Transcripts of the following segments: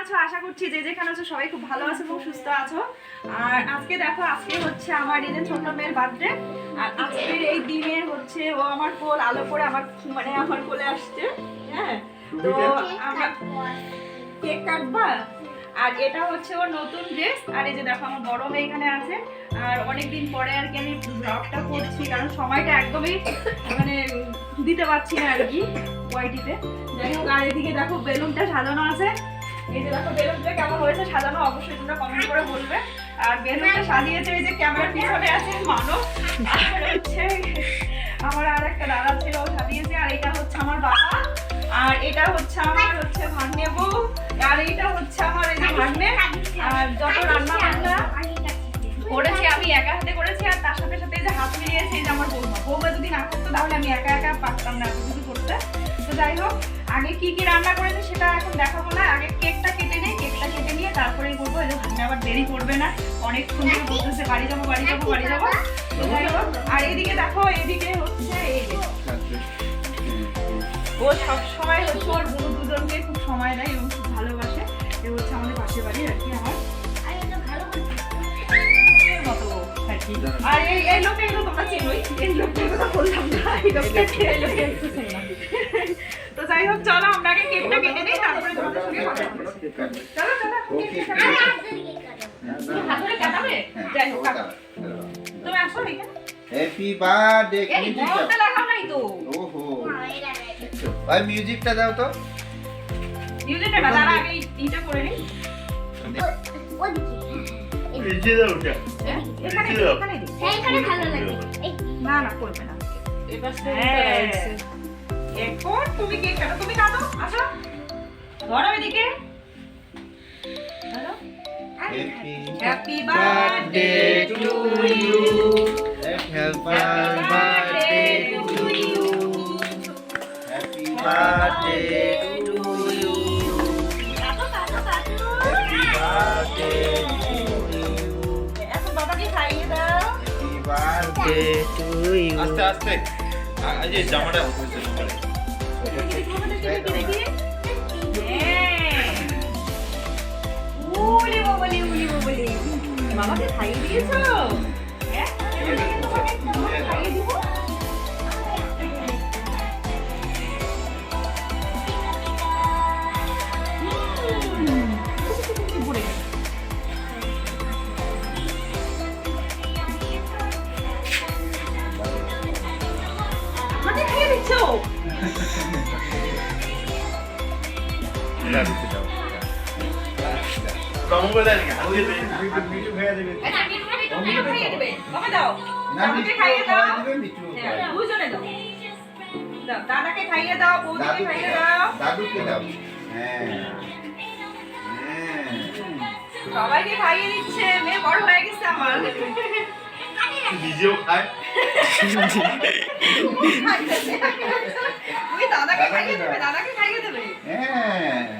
আছো? আশা করছি যে যেখানে আছো সবাই খুব ভালো আছো এবং সুস্থ আছো। আর আজকে দেখো আজকে হচ্ছে আমার এই যে ছোট মেয়ের বার্থডে। আর আজকে এই দিনে হচ্ছে ও আমার কোল আলো করে আমার মানে আমার কোলে আসছে। হ্যাঁ? তো আমরা কেক কাটবা আর এটা হচ্ছে ওর নতুন ড্রেস। আর এই যে দেখো আমার বড় মেয়ে এখানে আছে। আর অনেকদিন পরে আর কি আমি ব্লগটা করছি কারণ সময়টা একদমই মানে দিতে পারছি না আর কি ওয়াইটিতে যাই হোক আর এদিকে দেখো বেলুনটা সাজানো আছে। কেমন হয়েছে সাজানো, অবশ্যই তোমরা কমেন্ট করে বলবে। আর বেলুনটা সাজিয়েছে এই যে ক্যামেরার পিছনে আছে মানো আর হচ্ছে আমার আর একটা দাদা ছিল সাজিয়েছে, আর এটা হচ্ছে আমার বাবা। আর এটা হচ্ছে আমার হচ্ছে ভাগ্নে বউ। আর এটা হচ্ছে আমার এই যে ভাগ্নে। আর যত রান্না বান্না করেছি, আমি একা হাতে করেছি, আর তার সাথে সাথে যে হাত মিলিয়েছি যে আমার বৌমা। বৌমা যদি না করতো, তাহলে আমি একা একা পারতাম না কিছু করতে। তো যাই হোক আগে কি কি রান্না করেছি সেটা এখন দেখাবো না। আগে কেকটা কেটে নেই, কেকটা কেটে নিয়ে তারপরেই করব। এই ভাবনা আবার দেরি করবে না। অনেক সুন্দর বলতেছে, বাড়ি যাব বাড়ি যাব বাড়ি যাব। আর এইদিকে দেখো এইদিকে হচ্ছে ও সবসময় হচ্ছে ওর বন্ধু দুজনকে খুব সময় দেয় এবং খুব ভালোবাসে। এ হচ্ছে আমাদের পাশের বাড়ি আর কি আমার। আর এই এগুলো তোমরা চেনোই এই লোকটার কথা বললাম না এই লোকটা এই চেনা। তো যাই হোক চলো আমরা আগে কেকটা কেটে নিই তারপরে তোমাদের সঙ্গে কথা বলছি। চলো চলো কেকটা কাটো। তুমি হাত ধরে কাটাবে যাই হোক তুমি আসো এখানে হ্যাপি বার্থডে এই লাগাও নাই তো ওহো ভাই মিউজিকটা দাও তো মিউজিকটা না তার আগে এইটা করে নিই নিচে দাও ওটা। হ্যাঁ? এখানে দিই, এখানে দিই। না না করবে না। হ্যাঁ। এখন তুমি কেক কাটো তুমি কাটো আসো। ধরো এদিকে। Happy happy birthday to you happy birthday to you happy birthday birthday to you আস্তে আস্তে। আ- এই জামাটা উলি বাবলি উলি বাবলি। বাবাকে খাইয়ে দিয়েছ? হ্যাঁ দাদাকে খাইয়ে দাও বৌদিকে খাইয়ে দাও দাও হ্যাঁ সবাইকে খাইয়ে দিচ্ছে মেয়ে বড় হয়ে গেছে আমার নিজেও খায় তুমি দাদাকে খাইয়ে দেবে, দাদাকে খাইয়ে দেবে। হ্যাঁ।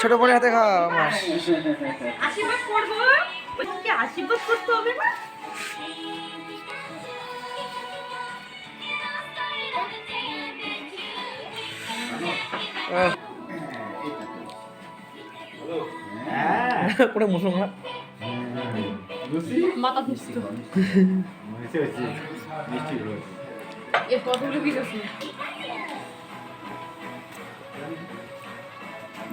ছোট বোনের হাতে খাও আমার। আশীর্বাদ করব? ওই কি আশীর্বাদ করতে হবে না? হ্যাঁ পুরো মুসলমান। মাথা দুষ্ট এর কতগুলো আছে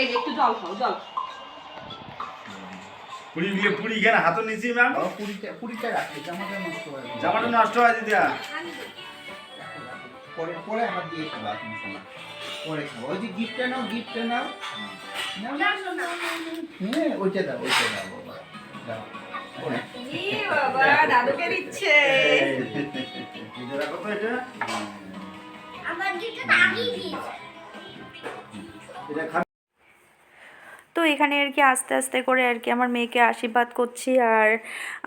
এই একটু জল খাও জল। পুরি দিয়ে পুরি কেন হাতে নিছি ম্যাম পুরিটা পুরিটা রাখে জামাটা নষ্ট হয়ে। জামাটা নষ্ট হয় দিদা। পরে পরে আমার দিয়ে খাবা তুমি শোনা পরে খাব। ওই যে গিফটটা নাও গিফটটা নাও। হ্যাঁ ওইটা দাও ওইটা দাও বাবা। দাও। ই বাবা দাদুকে দিচ্ছে। দিদা রাখো তো এটা। আমার দুটো আগেই দিয়েছে। এটা তো এখানে আর কি আস্তে আস্তে করে আর কি আমার মেয়েকে আশীর্বাদ করছি আর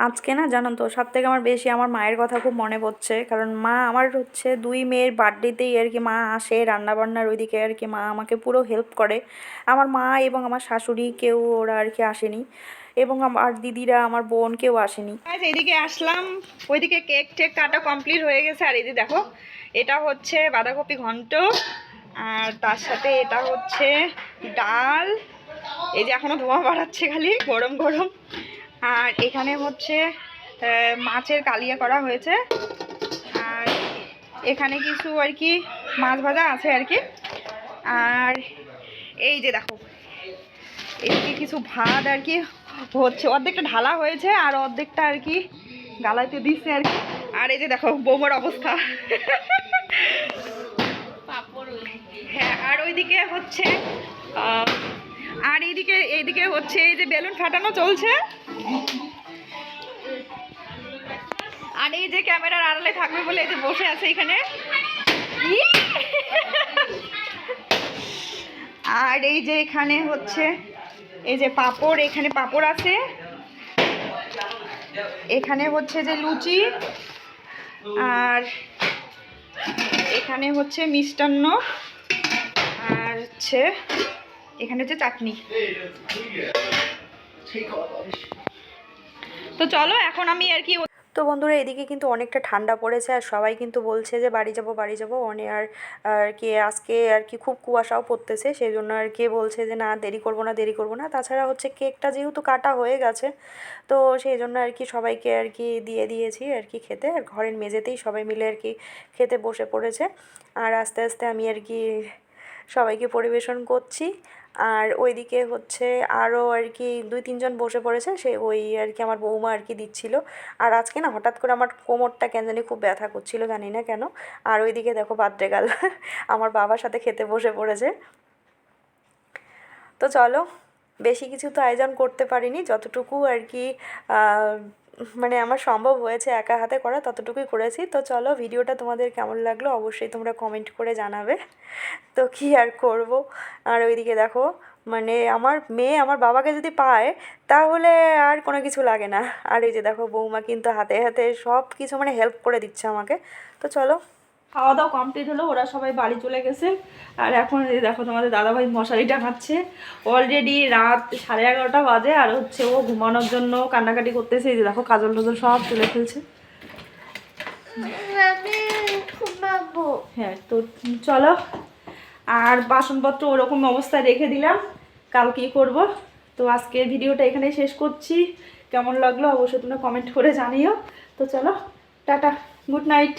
আজকে না জানো তো সব থেকে আমার বেশি আমার মায়ের কথা খুব মনে পড়ছে। কারণ মা আমার হচ্ছে দুই মেয়ের বার্থডেতেই আর কি মা আসে রান্নাবান্নার ওইদিকে আর কি মা আমাকে পুরো হেল্প করে। আমার মা এবং আমার শাশুড়ি কেউ ওরা আর কি আসেনি এবং আমার দিদিরা আমার বোন কেউ আসেনি। এইদিকে আসলাম ওইদিকে কেক টেক কাটা কমপ্লিট হয়ে গেছে। আর এই দেখো এটা হচ্ছে বাঁধাকপি ঘন্ট। আর তার সাথে এটা হচ্ছে ডাল। এই যে এখনও ধোঁয়া বাড়াচ্ছে খালি, গরম গরম। আর এখানে হচ্ছে মাছের কালিয়া করা হয়েছে। আর এখানে কিছু আর কি মাছ ভাজা আছে আর কি। আর এই যে দেখো, এদিকে কিছু ভাত আর কি হচ্ছে। অর্ধেকটা ঢালা হয়েছে আর অর্ধেকটা আর কি গালাইতে দিচ্ছে আর কি। আর এই যে দেখো, বৌমার অবস্থা হ্যাঁ আর ওইদিকে হচ্ছে আর এইদিকে এইদিকে হচ্ছে এই যে বেলুন ফাটানো চলছে। আর এই যে ক্যামেরার আড়ালে থাকবে বলে এই যে বসে আছে এখানে। আর এই যে এখানে হচ্ছে, এই যে পাপড়, এখানে পাপড় আছে। এখানে হচ্ছে যে লুচি। আর এখানে হচ্ছে মিষ্টান্ন। হচ্ছে এখানে হচ্ছে চাটনি। তো চলো, এখন আমি আর কি তো বন্ধুরা, এদিকে কিন্তু অনেকটা ঠান্ডা পড়েছে আর সবাই কিন্তু বলছে যে বাড়ি যাব বাড়ি যাব। অনেক আর আর কি আজকে আর কি খুব কুয়াশাও পড়তেছে সেই জন্য আর কি বলছে যে না, দেরি করব না, দেরি করব না। তাছাড়া হচ্ছে কেকটা যেহেতু কাটা হয়ে গেছে, তো সেই জন্য আর কি সবাইকে আর কি দিয়ে দিয়েছি আর কি খেতে। আর ঘরের মেঝেতেই সবাই মিলে আর কি খেতে বসে পড়েছে। আর আস্তে আস্তে আমি আর কি সবাইকে পরিবেশন করছি। আর ওইদিকে হচ্ছে আরও আর কি দুই, তিনজন বসে পড়েছে, সে ওই আর কি আমার বৌমা আর কি দিচ্ছিল। আর আজকে না হঠাৎ করে আমার কোমরটা কেন জানি খুব ব্যথা করছিল, জানি না কেন। আর ওইদিকে দেখো বাদ্রে গাল, আমার বাবার সাথে খেতে বসে পড়েছে। তো চলো, বেশি কিছু তো আয়োজন করতে পারিনি, যতটুকু আর কি মানে আমার সম্ভব হয়েছে একা হাতে করা, ততটুকুই করেছি। তো চলো, ভিডিওটা তোমাদের কেমন লাগল অবশ্যই তোমরা কমেন্ট করে জানাবে। তো কি আর করব? আর ওইদিকে দেখো মানে আমার মেয়ে আমার বাবাকে যদি পায়, তাহলে আর কোনো কিছু লাগে না। আর এই যে দেখো, বৌমা কিন্তু হাতে হাতে সব কিছু মানে হেল্প করে দিচ্ছে আমাকে। তো চলো খাওয়া দাওয়া কমপ্লিট হলো ওরা সবাই বাড়ি চলে গেছে। আর এখন এই দেখো তোমাদের দাদাভাই মশারি টাঙাচ্ছে। অলরেডি রাত সাড়ে এগারোটা বাজে আর হচ্ছে ও ঘুমানোর জন্য কান্নাকাটি করতেছে এই যে দেখো কাজল টাজল সব তুলে ফেলছে। হ্যাঁ তো চলো আর বাসনপত্র ওরকম অবস্থায় রেখে দিলাম কাল কী করব? তো আজকের ভিডিওটা এখানেই শেষ করছি। কেমন লাগল অবশ্যই তোমরা কমেন্ট করে জানিও। তো চলো টাটা গুড নাইট